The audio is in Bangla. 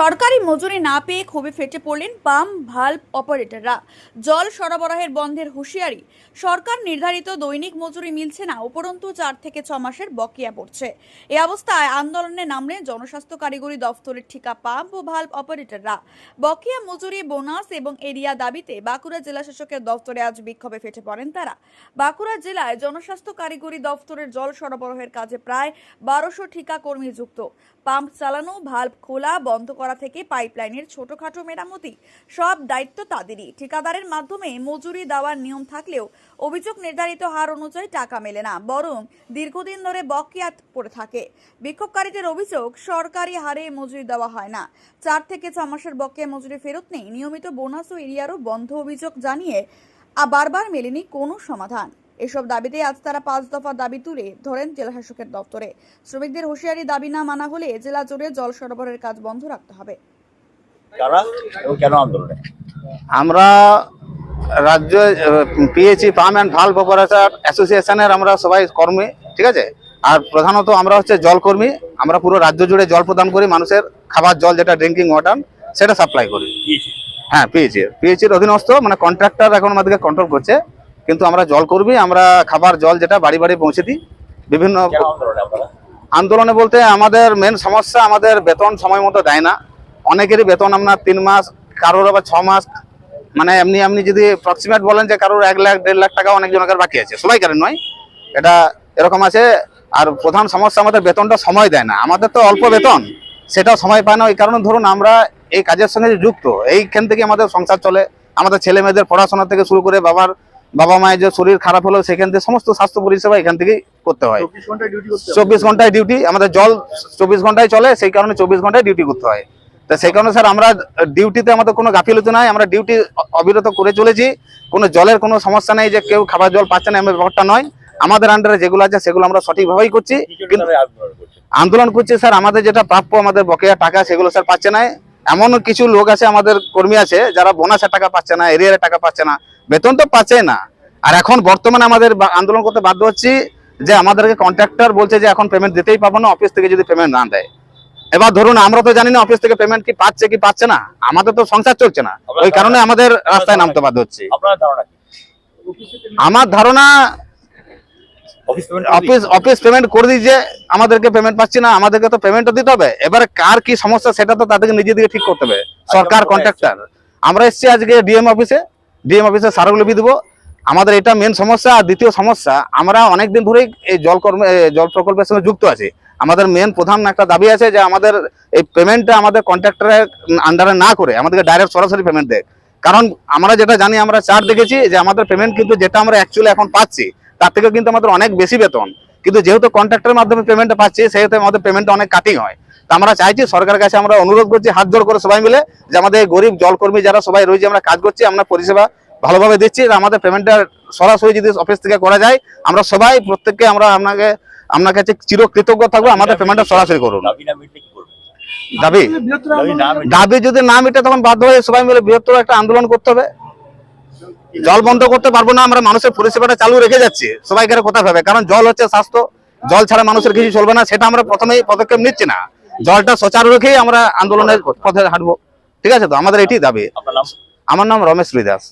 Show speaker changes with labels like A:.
A: সরকারি মজুরি না পেয়ে ক্ষোভে ফেটে পড়লেন পাম ভাল্ব অপারেটররা। জল সরবরাহের বন্ধের হুঁশিয়ারি। সরকার নির্ধারিত দৈনিক মজুরি মিলছে না, উপরন্তু চার থেকে ছ মাসের বকেয়া পড়ছে। এ অবস্থায় আন্দোলনে নামলেন জনস্বাস্থ্য কারিগরি দফতরের ঠিকা পাম্প ও ভাল্ব অপারেটররা। বকেয়া মজুরি, বোনাস এবং এরিয়া দাবিতে বাঁকুড়া জেলা শাসকের দফতরে আজ বিক্ষোভে ফেটে পড়েন তারা। বাঁকুড়া জেলায় জনস্বাস্থ্য কারিগরি দফতরের জল সরবরাহের কাজে প্রায় বারোশো ঠিকা কর্মী যুক্ত। পাম্প চালানো, ভাল্ব খোলা, বন্ধ করা থেকে পাইপলাইনের ছোটখাটো মেরামতি, সব দায়িত্ব তাদেরই। ঠিকাদারের মাধ্যমে মজুরি দেওয়ার নিয়ম থাকলেও অভিযোগ নির্ধারিত হার অনুযায়ী টাকা মেলে না, বরং দীর্ঘদিন ধরে বকেয়াত পড়ে থাকে। বিক্ষোভকারীদের অভিযোগ, সরকারি হারে মজুরি দেওয়া হয় না। চার থেকে ছ মাসের বকেয়া মজুরি ফেরত নেই। নিয়মিত বোনাস ও এরিয়ারও বন্ধ অভিযোগ জানিয়ে বারবার মেলেনি কোনো সমাধান। এসব দাবিতে আজ তারা পাঁচ দফা দাবি তুলে ধরেন জেলা শাসকের দপ্তরে। শ্রমিকদের হুঁশিয়ারি দাবি না মানা হলে জেলা জুড়ে জল সরবরাহের কাজ বন্ধ রাখতে হবে।
B: কেন আন্দোলনে?
C: আমরা রাজ্য PHE pump and valve operator অ্যাসোসিয়েশনের আমরা সবাই কর্মী ঠিক আছে? আর প্রধানত আমরা হচ্ছে জলকর্মী আমরা পুরো রাজ্য জুড়ে জল প্রদান করি মানুষের খাবার জল যেটা ড্রিঙ্কিং ওয়াটার সেটা সাপ্লাই করি। হ্যাঁ পিএইচি পিএইচির অধীনস্থ মানে কন্ট্রাক্টর এখন আমাদেরকে কন্ট্রোল করছে। কিন্তু আমরা জল কর্মী আমরা খাবার জল যেটা বাড়ি বাড়ি পৌঁছে দিই। বিভিন্ন
B: আন্দোলনে
C: বলতে আমাদের মেন সমস্যা আমাদের বেতন সময় মতো দেয় না। অনেকেরই বেতন আপনার তিন মাস কারোর আবার ছ মাস। মানে এমনি আপনি যদি অ্যাপ্রক্সিমেট বলেন যে কারোর এক লাখ দেড় লাখ টাকা অনেক জনকের বাকি আছে। সবাই কারণ নয়। এটা এরকম আছে। আর প্রধান সমস্যা আমাদের বেতনটা সময় দেয় না। আমাদের তো অল্প বেতন। সেটাও সময় পায় না। ওই কারণে ধরুন আমরা এই কাজের সঙ্গে যুক্ত। এইখান থেকে আমাদের সংসার চলে। আমাদের ছেলে মেয়েদের পড়াশোনা থেকে শুরু করে বাবার বাবা মায়ের যে শরীর খারাপ হলো সেখান থেকে সমস্ত স্বাস্থ্য পরিষেবা এখান থেকেই করতে হয়। চব্বিশ ঘন্টায় ডিউটি আমাদের জল চব্বিশ ঘন্টায় চলে সেই কারণে চব্বিশ ঘন্টায় ডিউটি করতে হয়। তা সেই কারণে স্যার আমরা ডিউটিতে আমাদের কোনো গাফিলতি নাই আমরা ডিউটি অবিরত করে চলেছি। কোনো জলের কোনো সমস্যা নেই যে কেউ খাবার জল পাচ্ছে না এমন ব্যাপারটা নয়। আমাদের আন্ডারে যেগুলো আছে সেগুলো আমরা সঠিকভাবেই করছি।
B: আন্দোলন করছি?
C: স্যার আমাদের যেটা প্রাপ্য আমাদের বকেয়া টাকা সেগুলো স্যার পাচ্ছে না। এমন কিছু লোক আছে আমাদের কর্মী আছে যারা বোনাসের টাকা পাচ্ছে না এরিয়ারের টাকা পাচ্ছে না। বেতন তো পাচ্ছে না। আর এখন বর্তমানে আমাদের আন্দোলন করতে বাধ্য হচ্ছি যে আমাদেরকে কন্ট্রাক্টর বলছে যে এখন পেমেন্ট দিতেই পাবো না অফিস থেকে যদি পেমেন্ট না দেয়। এবার ধরুন আমরা তো জানি না অফিস থেকে পেমেন্ট কি পাচ্ছে কি পাচ্ছে না। আমাদের তো সংসার চলছে না। ওই কারণে আমাদের রাস্তায় নামতে বাধ্য হচ্ছি। আমার ধারণা
B: office payment
C: office office payment করে দিয়েছে আমাদেরকে পেমেন্ট পাচ্ছি না আমাদেরকে তো পেমেন্টও দিতে হবে। এবার কার কি সমস্যা সেটা তো তাদেরকে নিজেদেরকে ঠিক করতে হবে। সরকার কন্ট্রাক্টর আমরা এসেছি আজকে ডিএম অফিসে ডিএম অফিসে স্মারকলিপি দেবো আমাদের এটা মেন সমস্যা। আর দ্বিতীয় সমস্যা, আমরা অনেকদিন ধরেই এই জল কর্মে জল প্রকল্পের সঙ্গে যুক্ত আছি। আমাদের মেন প্রধান একটা দাবি আছে যে আমাদের এই পেমেন্টটা আমাদের কন্ট্রাক্টরের আন্ডারে না করে, আমাদেরকে ডাইরেক্ট সরাসরি পেমেন্ট দেয়। কারণ আমরা যেটা জানি, আমরা চার্ট দেখেছি যে আমাদের পেমেন্ট কিন্তু যেটা আমরা অ্যাকচুয়ালি এখন পাচ্ছি, তার থেকে কিন্তু আমাদের অনেক বেশি বেতন। কিন্তু যেহেতু কন্ট্রাক্টের মাধ্যমে পেমেন্টটা পাচ্ছি, সেহেতু আমাদের পেমেন্টটা অনেক কাটিং হয়। আমরা চাইছি সরকারের কাছে আমরা অনুরোধ করছি হাত জোর করে সবাই মিলে যে আমাদের গরিব জলকর্মী যারা সবাই রয়েছে আমরা কাজ করছি আমরা পরিষেবা ভালোভাবে দিচ্ছি আমাদের পেমেন্টটা সরাসরি যদি অফিস থেকে করা যায় আমরা সবাই প্রত্যেককে আমরা আপনাকে আপনার কাছে চির কৃতজ্ঞ থাকব আমাদের পেমেন্টটা সরাসরি করুন।
B: দাবি
C: দাবি? যদি না মিটে তখন বাধ্য হয়ে সবাই মিলে বৃহত্তর একটা আন্দোলন করতে হবে। জল বন্ধ করতে পারব না আমরা মানুষের পরিষেবাটা চালু রেখে যাচ্ছি সবাইকে কথা ভাবে কারণ জল হচ্ছে স্বাস্থ্য জল ছাড়া মানুষের কিছু চলবে না সেটা আমরা প্রথমেই পদক্ষেপ নিচ্ছি না। জলটা সচার রেখেই আমরা আন্দোলনের পথে হাঁটবো। ঠিক আছে তো? আমাদের এটি দাবি। আমার নাম রমেশ রুইদাস